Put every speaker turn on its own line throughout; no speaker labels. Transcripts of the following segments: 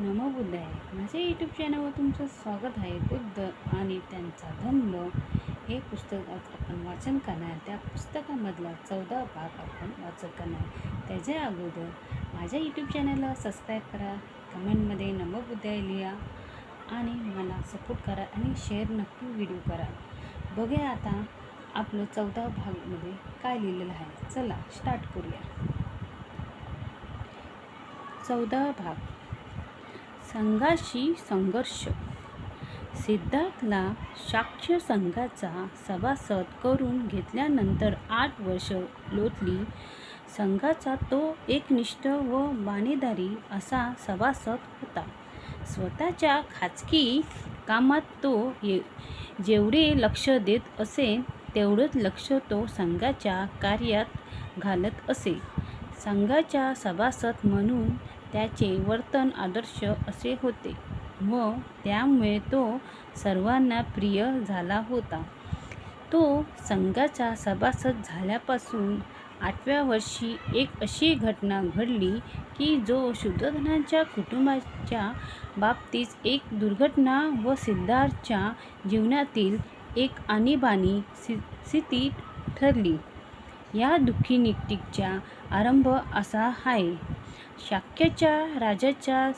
नमो बुद्धाय. माझ्या यूट्यूब चॅनलवर तुमचं स्वागत आहे. बुद्ध आणि त्यांचा धम्म हे पुस्तक आज आपण वाचन करणार. त्या पुस्तकामधला चौदा भाग आपण वाचन करणार. त्याच्या अगोदर माझ्या यूट्यूब चॅनलला सबस्क्राईब करा. कमेंटमध्ये नमो बुद्धाय लिहा आणि मला सपोर्ट करा आणि शेअर नक्की व्हिडिओ करा. बघूया आता आपलं चौदा भागमध्ये काय लिहिलेलं आहे. चला स्टार्ट करूया. चौदा भाग. संघाशी संघर्ष. सिद्धार्थला साक्ष संघाचा सभासद करून घेतल्यानंतर आठ वर्ष लोटली. संघाचा तो एकनिष्ठ व बाणेदारी असा सभासद होता. स्वतःच्या खाजगी कामात तो ये जेवढे लक्ष देत असे तेवढंच लक्ष तो संघाच्या कार्यात घालत असे. संघाच्या सभासद म्हणून त्याचे वर्तन आदर्श असे होते. व त्यामुळे तो सर्वांना प्रिय झाला होता. तो संघाचा सभासद झाल्यापासून आठव्या वर्षी एक अशी घटना घडली की जो शुद्धधनाच्या कुटुंबाच्या बाबतीत एक दुर्घटना व सिद्धार्थच्या जीवनातील एक आणीबाणी स्थि स्थिती ठरली. या दुःखी निकटीचा आरंभ असा आहे. शाक्याच्या राजाच्या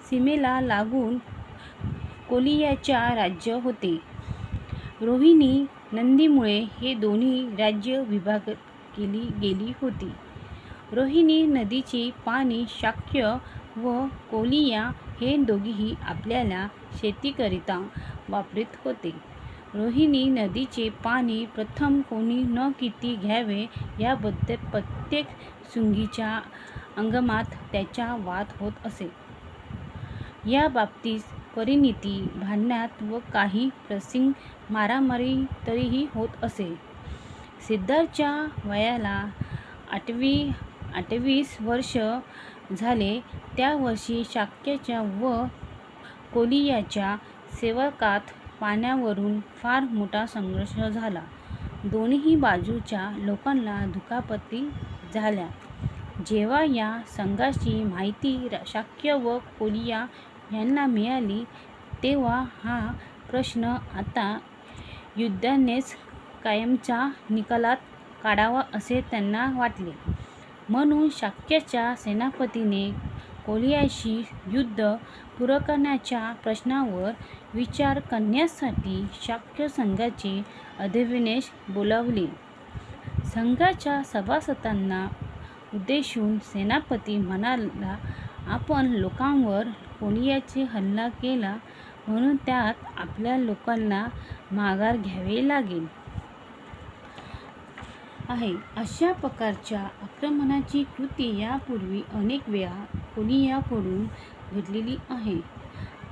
सीमेला लागून कोलियाच्या राज्य होते. रोहिणी नंदीमुळे हे दोन्ही राज्य विभाग केली गेली होती. रोहिणी नदीची पाणी शाक्य व कोलिया हे दोघेही आपल्याला शेतीकरिता वापरीत होते. रोहिणी नदीचे पाणी प्रथम कोणी न किती घ्यावे याबद्दल प्रत्येक सुंगीच्या अंगमात त्याच्या वाद होत असे. या बाबतीस परिणिती भांडण्यात व काही प्रसिंग मारामारी तरीही होत असे. सिद्धार्थच्या वयाला आठवी आठवीस वर्ष झाले. त्या वर्षी शाक्याच्या व कोलियाच्या सेवकात पाण्यावरून फार मोठा संघर्ष झाला. दोन्ही बाजूच्या लोकांना दुखापती झाल्या. जेव्हा या संघाची माहिती शाक्य व कोलिया यांना मिळाली तेव्हा हा प्रश्न आता युद्धानेच कायमच्या निकालात काढावा असे त्यांना वाटले. म्हणून शाक्यच्या सेनापतीने कोलियाशी युद्ध पुरकण्याच्या प्रश्नावर विचार करण्यासाठी शाक्य संघाचे अधिविनेश बोलावले. संघाच्या सभासदांना उद्देशून सेनापती म्हणाला आपण लोकांवर कोणियाचे हल्ला केला म्हणून त्यात आपल्या लोकांना माघार घ्यावे लागेल. आहे. अशा प्रकारच्या आक्रमणाची कृती यापूर्वी अनेक वेळा कोणियाकडून घडलेली आहे.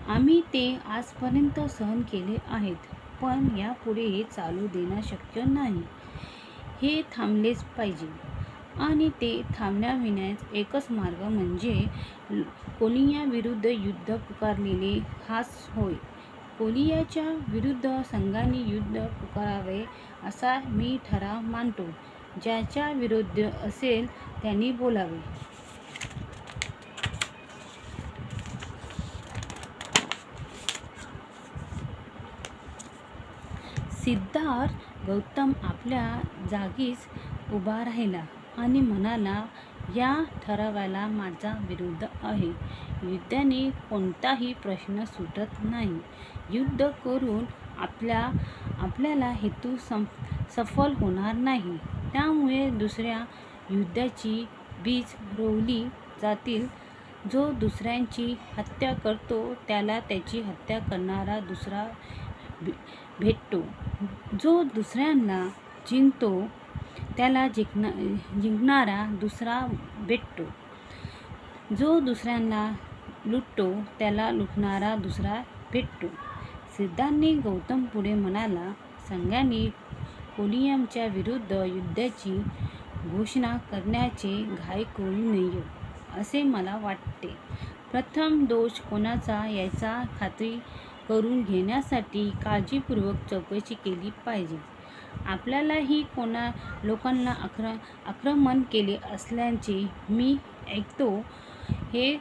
आम्ही ते आजपर्यंत सहन केले आहेत पण यापुढे हे चालू देणं शक्य नाही. हे थांबलेच पाहिजे. आणि ते थांबण्याविण्याचा एकच मार्ग म्हणजे कोलियाविरुद्ध युद्ध पुकारलेले हाच होय. कोलियाच्या विरुद्ध संघाने युद्ध पुकारावे असा मी ठराव मानतो. ज्याच्या विरुद्ध असेल त्यांनी बोलावे. सिद्धार्थ गौतम आपल्या जागीच उभा राहिला. आणि म्हणाला या ठरावाला माझा विरोध आहे. युद्धाने कोणताही प्रश्न सुटत नाही. युद्ध करून आपल्या आपल्याला हेतू सं सफल होणार नाही. त्यामुळे दुसऱ्या युद्धाची बीज रोवली जातील. जो दुसऱ्यांची हत्या करतो त्याला त्याची हत्या करणारा दुसरा भेटतो. जो दुसऱ्यांना जिंकतो त्याला जिंकणं जिंकणारा दुसरा भेटतो जो दुसऱ्यांना लुटतो त्याला लुटणारा दुसरा भेटतो सिद्धांनी गौतम पुढे म्हणाला संघाने कोलियमच्या विरुद्ध युद्धाची घोषणा करण्याचे घाई करू नये असे मला वाटते. प्रथम दोष कोणाचा याचा खात्री करून घेण्यासाठी काळजीपूर्वक चौकशी केली पाहिजे. आपल्यालाही कोणा लोकांना आक्र आक्रमण केले असल्याचे मी ऐकतो. हे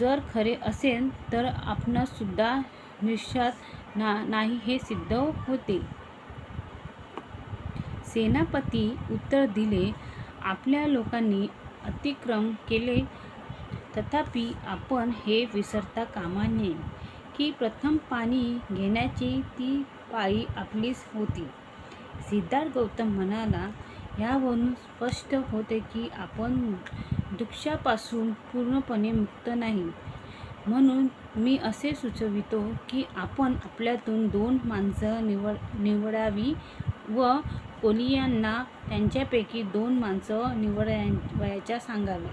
जर खरे असेल तर आपणसुद्धा निश्चात ना नाही हे सिद्ध होते. सेनापती उत्तर दिले आपल्या लोकांनी अतिक्रम केले. तथापि आपण हे विसरता कामा नये की प्रथम पाणी घेण्याची ती पाळी आपलीच होती. सिद्धार्थ गौतम म्हणाला ह्यावरून स्पष्ट होते की आपण दुःखापासून पूर्णपणे मुक्त नाही. म्हणून मी असे सुचवितो की आपण आपल्यातून दोन माणसं निवड निवडावी व कोलियांना त्यांच्यापैकी दोन माणसं निवडावयाच्या सांगावे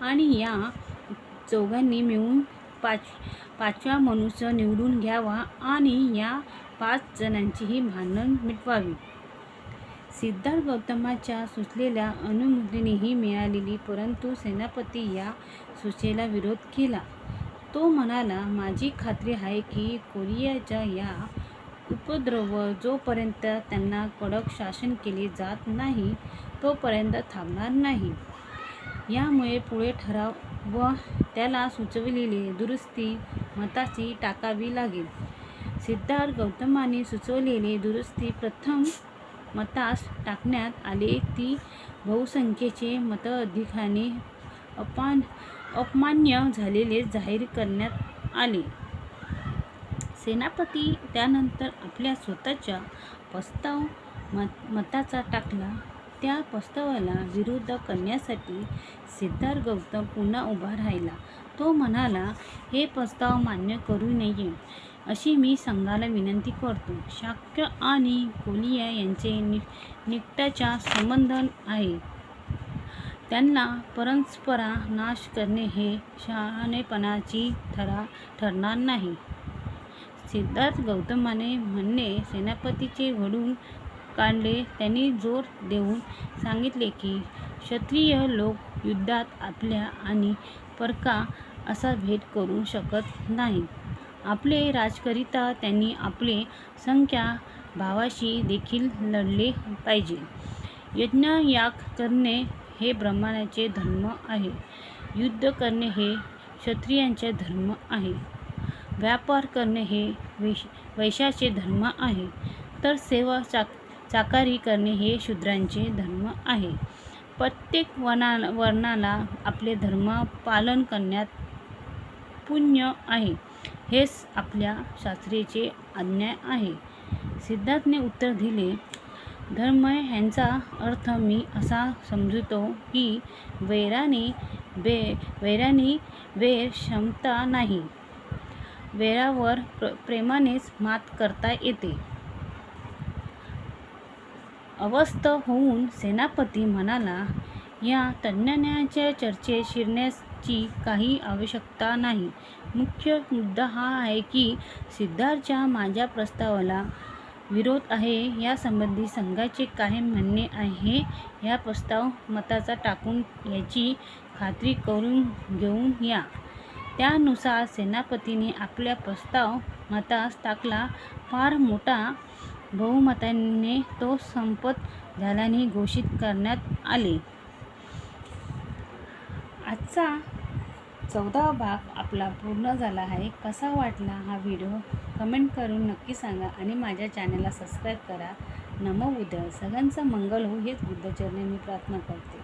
आणि या चौघांनी मिळून पाच पाचवा मनुष्य निवडून घ्यावा आणि या पाच जणांचीही भांडण मिटवावी. सिद्धार्थ गौतमाच्या सुचलेल्या अनुमतीनेही मिळालेली परंतु सेनापती या सूचनेला विरोध केला. तो म्हणाला माझी खात्री आहे की कोरियाच्या या उपद्रव जोपर्यंत त्यांना कडक शासन केले जात नाही तोपर्यंत थांबणार नाही. यामुळे पुढे ठराव व त्याला सुचविलेली दुरुस्ती मताची टाकावी लागेल. सिद्धार्थ गौतमाने सुचवलेली दुरुस्ती प्रथम मतास टाकण्यात आले. ती बहुसंख्येचे मताधिकाने अपान अपमान्य झालेले जाहीर करण्यात आले. सेनापती त्यानंतर आपल्या स्वतःच्या प्रस्ताव मत मताचा टाकला. त्या प्रस्तावाला विरोध करण्यासाठी सिद्धार्थ गौतम पुन्हा उभा राहिला. तो म्हणाला हे प्रस्ताव मान्य करू नये. अशी मी संघाला विनंती करतो. शाक्य आणि कोलिया यांचे नि निकटाच्या संबंध आहे. त्यांना परस्परा नाश करणे हे शहाणेपणाची ठरा ठरणार नाही. सिद्धार्थ गौतमाने म्हणणे सेनापतीचे घडून काढले त्यांनी जोर देऊन सांगितले की क्षत्रिय लोक युद्धात आपल्या आणि परका असा भेद करू शकत नाहीत. आपले राजकरिता त्यांनी आपले संख्या भावाशी देखील लढले पाहिजे. यज्ञयाग करणे हे ब्राह्मणाचे धर्म आहे. युद्ध करणे हे क्षत्रियांचे धर्म आहे. व्यापार करणे हे वैश वैशाचे धर्म आहे. तर सेवा चाक चाकारी करणे हे शूद्रांचे धर्म आहे. प्रत्येक वना वर्णाला आपले धर्म पालन करण्यात पुण्य आहे. हेच आपल्या शास्त्रीचे आज्ञा आहे. सिद्धार्थने उत्तर दिले धर्म ह्यांचा अर्थ मी असा समजतो की वैराने वे वैराने वेर क्षमता नाही. वेळावर प्र प्रेमानेच मात करता येते. अवस्थ होऊन सेनापती म्हणाला या तज्ञाच्या चर्चेत शिरण्याची काही आवश्यकता नाही. मुख्य मुद्दा हा आहे की सिद्धार्थच्या माझ्या प्रस्तावाला विरोध आहे यासंबंधी संघाचे काय म्हणणे आहे. या प्रस्ताव मताचा टाकून याची खात्री करून घेऊन या. त्यानुसार सेनापतीने आपला प्रस्ताव मतास टाकला. फार मोठा बहुमताने तो संपत झाल्याने घोषित करण्यात आले. आजचा चौदावा भाग आपला पूर्ण झाला आहे. कसा वाटला हा व्हिडिओ? कमेंट करून नक्की सांगा आणि माझ्या चॅनलला सबस्क्राईब करा. नमो उदय. सगळ्यांचं मंगल हो हेच बुद्धचरणी मी प्रार्थना करते.